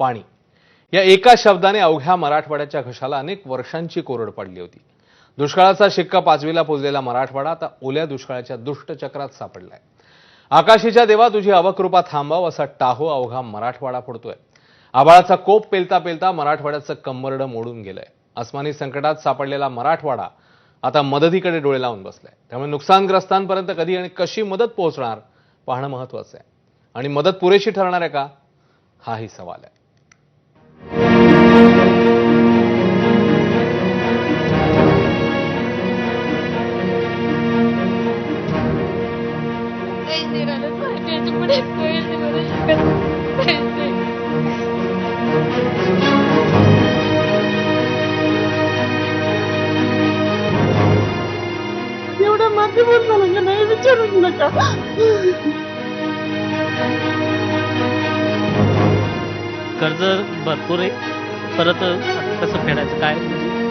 पाणी. या एका शब्दाने अवघ्या मराठवाड्याच्या घशाला अनेक वर्षांची कोरड पडली होती. दुष्काळाचा शिक्का पाचवीला पुजलेला मराठवाडा आता ओल्या दुष्काळाच्या दुष्टचक्रात सापडलाय. आकाशीच्या देवा तुझी अवकृपा थांबाव असा टाहो अवघा मराठवाडा पडतोय आबाळाचा कोप पेलता पेलता मराठवाड्याचं कंबरडं मोडून गेलंय. अस्मानी संकटात सापडलेला मराठवाडा आता मदतीकडे डोळे लावून बसलाय. त्यामुळे नुकसानग्रस्तांपर्यंत कधी आणि कशी मदत पोहोचणार पाहणं महत्वाचं आहे. आणि मदत पुरेशी ठरणार आहे का? हाही सवाल आहे. एवढं माती बोल झालं का नाही विचारूच नका कर्ज भरपूर आहे. परत कसं फेडायचं काय? म्हणजे